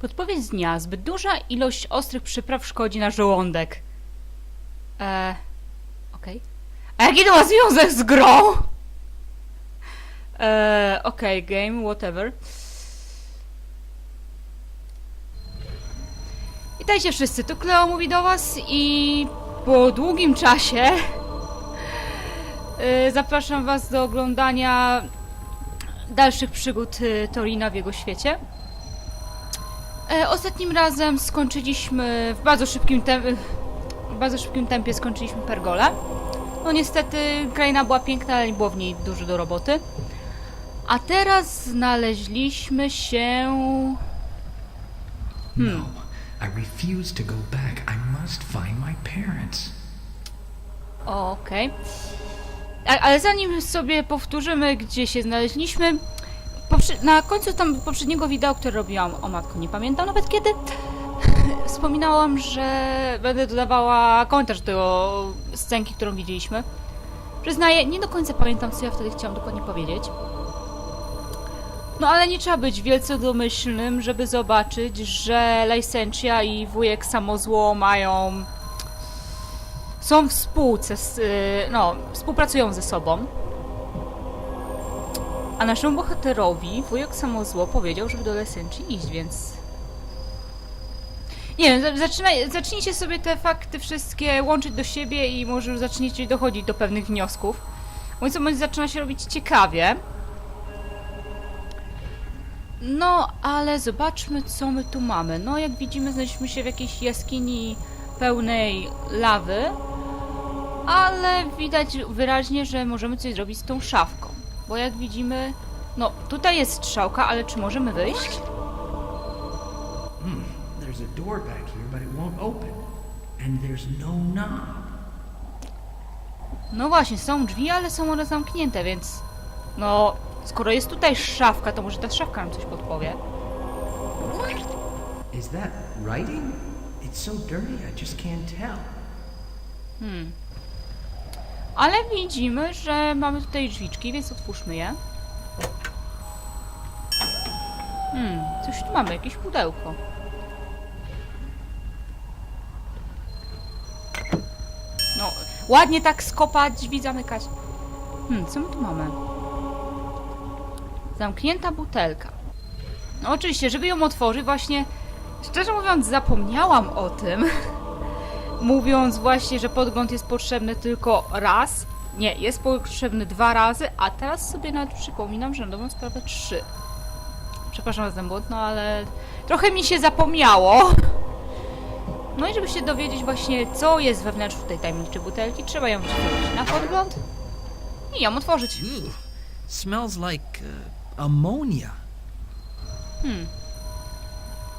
Podpowiedź dnia. Zbyt duża ilość ostrych przypraw szkodzi na żołądek. Eee, okej. A jaki to ma związek z grą? Eee, okej, game, whatever. Witajcie wszyscy, tu Kleo mówi do was i po długim czasie yy, zapraszam was do oglądania dalszych przygód y, Torina w jego świecie. E, ostatnim razem skończyliśmy w bardzo szybkim tempie, w bardzo szybkim tempie skończyliśmy Pergolę. No niestety kraina była piękna, ale nie było w niej dużo do roboty. A teraz znaleźliśmy się... Hmm. No, I refuse to go back. I must find my parents. Okej. A- Ale zanim sobie powtórzymy, gdzie się znaleźliśmy, na końcu tam poprzedniego wideo, które robiłam, o matko, nie pamiętam nawet kiedy, wspominałam, że będę dodawała komentarz do scenki, którą widzieliśmy. Przyznaję, nie do końca pamiętam, co ja wtedy chciałam dokładnie powiedzieć. No ale nie trzeba być wielce domyślnym, żeby zobaczyć, że Lysentia i wujek Samozło mają są w spółce, z, y, no, współpracują ze sobą. A naszemu bohaterowi wujek Samozło powiedział, żeby do Lesenci iść, więc... Nie wiem, zacznijcie sobie te fakty wszystkie łączyć do siebie i może już zaczniecie dochodzić do pewnych wniosków. Bądź co bądź zaczyna się robić ciekawie. No, ale zobaczmy, co my tu mamy. No, jak widzimy, znaleźliśmy się w jakiejś jaskini pełnej lawy, ale widać wyraźnie, że możemy coś zrobić z tą szafką. Bo jak widzimy, no tutaj jest strzałka, ale czy możemy wyjść? Hmm, there's a door back here, but it won't open. And there's no knob. No właśnie, są drzwi, ale są one zamknięte, więc... No, skoro jest tutaj szafka, to może ta szafka nam coś podpowie. Is that writing? It's so dirty, I just can't tell. Hmm. Ale widzimy, że mamy tutaj drzwiczki, więc otwórzmy je. Hmm, coś tu mamy, jakieś pudełko. No, ładnie tak skopać, drzwi zamykać. Hmm, co my tu mamy? Zamknięta butelka. No oczywiście, żeby ją otworzyć, właśnie, szczerze mówiąc, zapomniałam o tym mówiąc właśnie, że podgląd jest potrzebny tylko raz. Nie, jest potrzebny dwa razy, a teraz sobie nawet przypominam, że na dobrą sprawę trzy. Przepraszam za ten błąd, no ale trochę mi się zapomniało. No i żeby się dowiedzieć właśnie, co jest wewnątrz tej tajemniczej butelki, trzeba ją wziąć na podgląd i ją otworzyć. Ew. Smells like uh, ammonia. Hmm.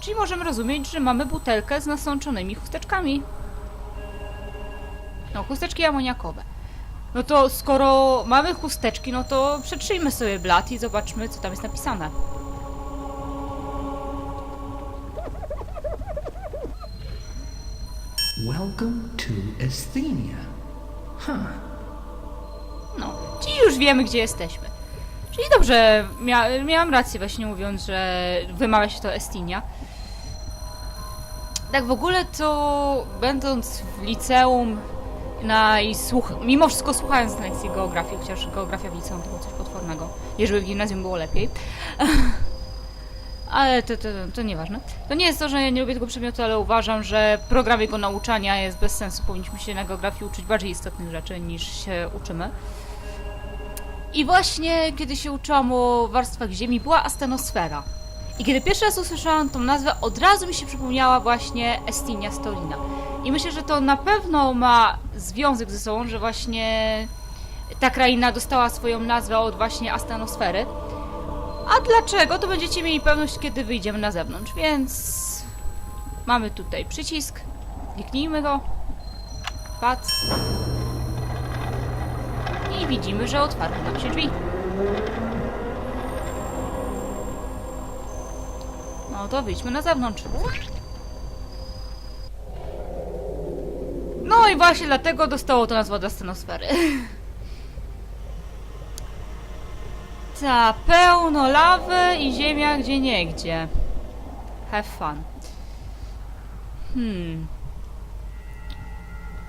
Czyli możemy rozumieć, że mamy butelkę z nasączonymi chusteczkami. No, chusteczki amoniakowe. No to skoro mamy chusteczki, no to przetrzyjmy sobie blat i zobaczmy, co tam jest napisane. Welcome to Asthenia. Huh. No, czyli już wiemy, gdzie jesteśmy. Czyli dobrze, mia miałam rację właśnie mówiąc, że wymawia się to Estinia. Tak w ogóle to będąc w liceum na i słuch mimo wszystko słuchając lekcji geografii, chociaż geografia w liceum to było coś potwornego. Jeżeli w gimnazjum było lepiej. Ale to, to, to nieważne. To nie jest to, że ja nie lubię tego przedmiotu, ale uważam, że program jego nauczania jest bez sensu. Powinniśmy się na geografii uczyć bardziej istotnych rzeczy niż się uczymy. I właśnie kiedy się uczyłam o warstwach Ziemi, była astenosfera. I kiedy pierwszy raz usłyszałam tą nazwę, od razu mi się przypomniała właśnie Estinia Stolina. I myślę, że to na pewno ma związek ze sobą, że właśnie ta kraina dostała swoją nazwę od właśnie astenosfery. A dlaczego? To będziecie mieli pewność, kiedy wyjdziemy na zewnątrz, więc mamy tutaj przycisk. Kliknijmy go. Pac. I widzimy, że otwarły nam się drzwi. No to wyjdźmy na zewnątrz. No i właśnie dlatego dostało to nazwę od astenosfery. Ta, pełno lawy i ziemia gdzie niegdzie. Have fun. Hmm.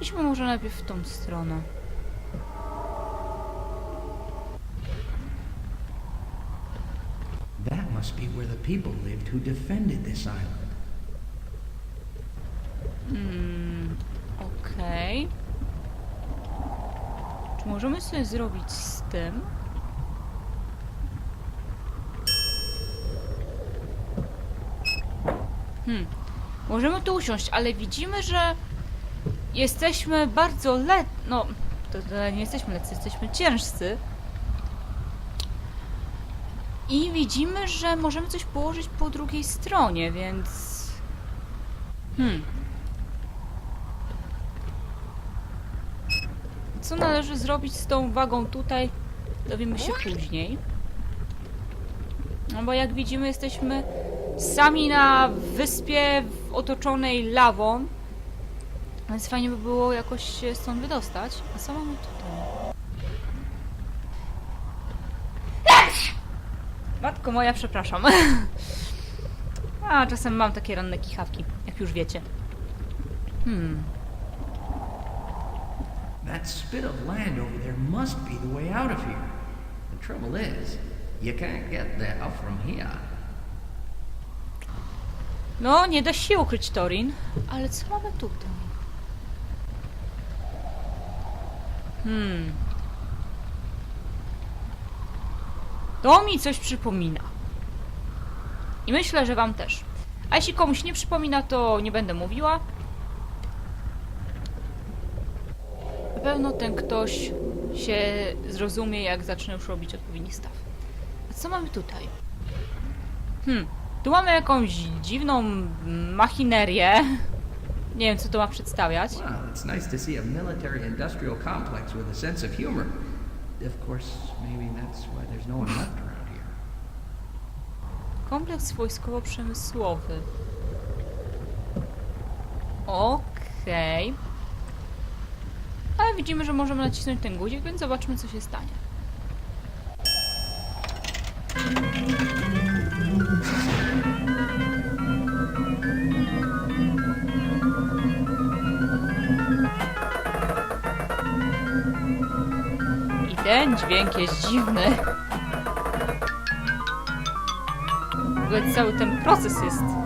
Idźmy może najpierw w tą stronę. That must be where the people lived who defended this island. Hmm. Okej. Czy możemy coś zrobić z tym? Hmm. Możemy tu usiąść, ale widzimy, że jesteśmy bardzo le... No, to, to nie jesteśmy leccy, jesteśmy ciężcy. I widzimy, że możemy coś położyć po drugiej stronie, więc... Hmm. Co należy zrobić z tą wagą tutaj, dowiemy się później. No bo jak widzimy, jesteśmy sami na wyspie otoczonej lawą. Więc fajnie by było jakoś się stąd wydostać. A co mamy tutaj? Matko moja, przepraszam. A, czasem mam takie ranne kichawki, jak już wiecie. Hmm. That spit of land over there must be the way out of here. The trouble is, you can't get there from here. No, nie da się ukryć Torin. Ale co mamy tutaj? Hmm. To mi coś przypomina. I myślę, że wam też. A jeśli komuś nie przypomina, to nie będę mówiła. Pewno ten ktoś się zrozumie, jak zacznę już robić odpowiedni staw. A co mamy tutaj? Hmm. Tu mamy jakąś dziwną machinerię. Nie wiem, co to ma przedstawiać. Wow, it's nice to see a military industrial complex with a sense of humor. Of course, maybe that's why there's no one left around here. Kompleks wojskowo-przemysłowy. Okej. Widzimy, że możemy nacisnąć ten guzik, więc zobaczmy, co się stanie. I ten dźwięk jest dziwny. W ogóle cały ten proces jest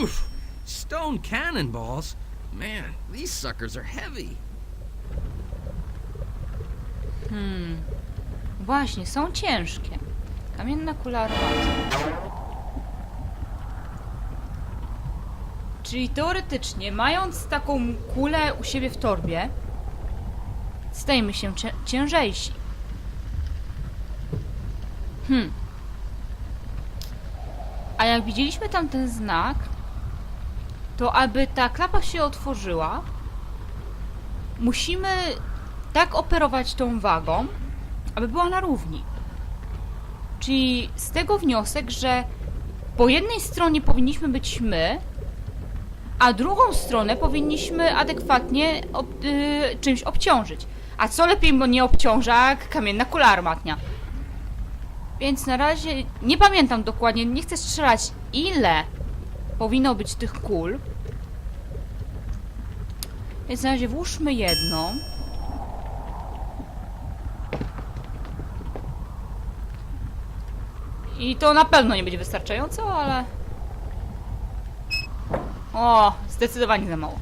Oof! Stone cannonballs? Man, these suckers are heavy. Hmm. Właśnie, są ciężkie. Kamienna kula armaty. Czyli teoretycznie, mając taką kulę u siebie w torbie, stajemy się cię ciężejsi. Hmm. A jak widzieliśmy tam ten znak, to aby ta klapa się otworzyła, musimy tak operować tą wagą, aby była na równi. Czyli z tego wniosek, że po jednej stronie powinniśmy być my, a drugą stronę powinniśmy adekwatnie ob, y, czymś obciążyć. A co lepiej, bo nie obciąża kamienna kula armatnia. Więc na razie nie pamiętam dokładnie, nie chcę strzelać ile powinno być tych kul. Więc na razie włóżmy jedną. I to na pewno nie będzie wystarczająco, ale... O, zdecydowanie za mało.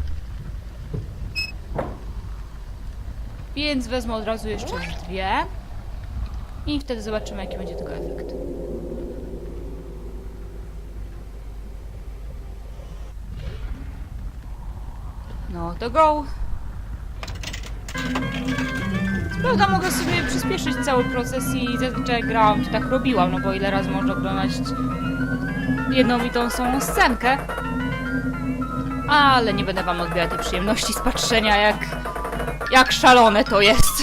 Więc wezmę od razu jeszcze dwie. I wtedy zobaczymy, jaki będzie tego efekt. No, to go. Prawda, mogę sobie przyspieszyć cały proces i zazwyczaj grałam, to tak robiłam, no bo ile razy można oglądać jedną i tą samą scenkę. Ale nie będę wam odbierać tej przyjemności z patrzenia, jak, jak szalone to jest.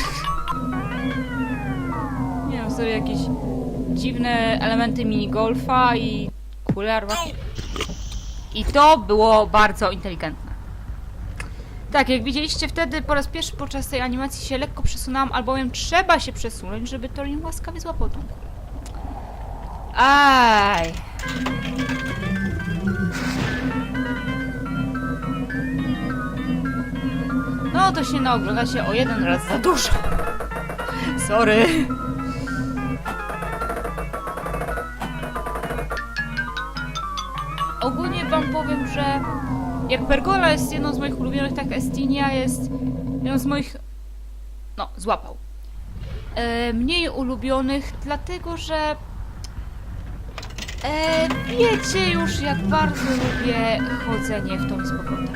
Nie wiem, sobie jakieś dziwne elementy minigolfa i kule armatnie. I to było bardzo inteligentne. Tak, jak widzieliście wtedy po raz pierwszy podczas tej animacji się lekko przesunęłam, albowiem trzeba się przesunąć, żeby Torin łaskawie złapał tą kulę. Aj. No to się naogląda się o jeden raz za dużo. Sorry. Ogólnie wam powiem, że jak Pergola jest jedną z moich ulubionych, tak Estinia jest jedną z moich... No, złapał. E, mniej ulubionych, dlatego że... E, wiecie już, jak bardzo lubię chodzenie w tą i z.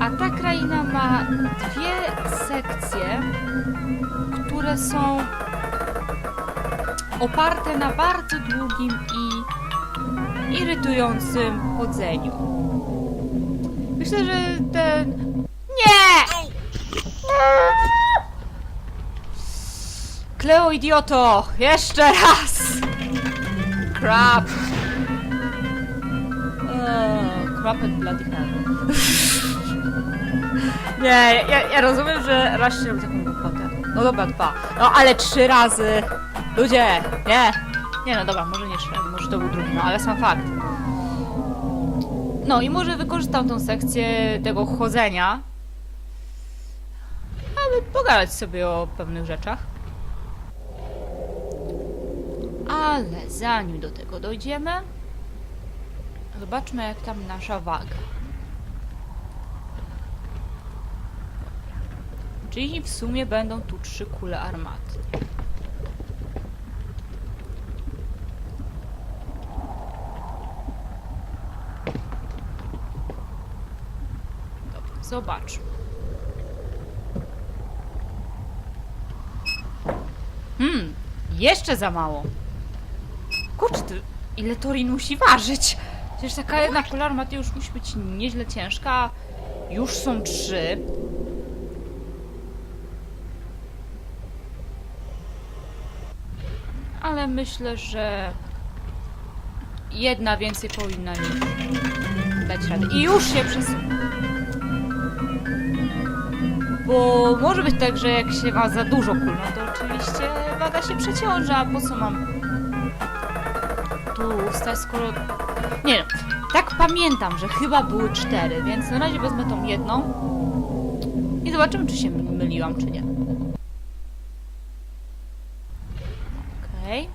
A ta kraina ma dwie sekcje, które są oparte na bardzo długim i irytującym chodzeniu. Myślę, że ten. Nie! Kleo, idioto! Jeszcze raz! Crap! Oh, crap and bloody hell. Nie, ja, ja rozumiem, że raz się robi taką głupotę. No dobra, dwa. No ale trzy razy! Ludzie! Nie! Nie no dobra, może to był drugi, no ale sam fakt. No i może wykorzystam tą sekcję tego chodzenia, aby pogadać sobie o pewnych rzeczach. Ale zanim do tego dojdziemy, zobaczmy jak tam nasza waga. Czyli w sumie będą tu trzy kule armaty. Zobaczmy. Hmm, jeszcze za mało. Kurczę, ty, ile Torin musi ważyć? Przecież taka jedna armaty już musi być nieźle ciężka. Już są trzy. ale myślę, że jedna więcej powinna mi dać radę. I już się przesunę. Bo może być tak, że jak się ma za dużo kul, no to oczywiście waga się przeciąża, a po co mam tu stać, skoro... Nie tak pamiętam, że chyba były cztery, więc na razie wezmę tą jedną i zobaczymy, czy się myliłam, czy nie. Okej.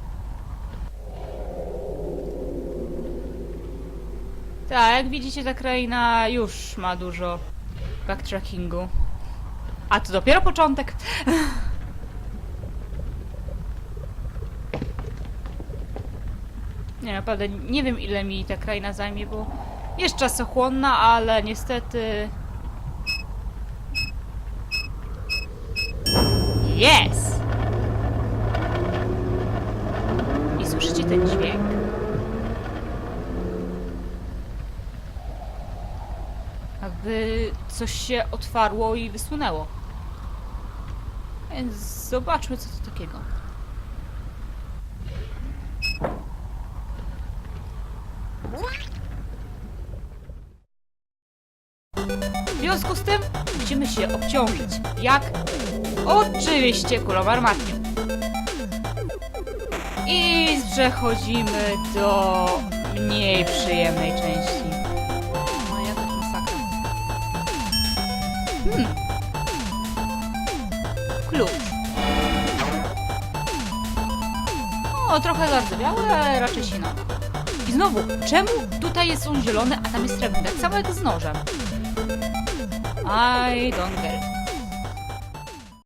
Tak, jak widzicie, ta kraina już ma dużo backtrackingu. A to dopiero początek. Nie, naprawdę nie wiem ile mi ta kraina zajmie, bo jest czasochłonna, ale niestety... Jest! I słyszycie ten dźwięk? Jakby coś się otwarło i wysunęło. Więc zobaczmy, co to takiego. W związku z tym musimy się obciążyć. Jak? Oczywiście kulą armatnią. I przechodzimy do mniej przyjemnej części. No jaka to masakra. Hmm. O, trochę zardzewiały, ale raczej nada. I znowu, czemu tutaj jest on zielony, a tam jest srebrny? Tak samo jak z nożem. I don't get it.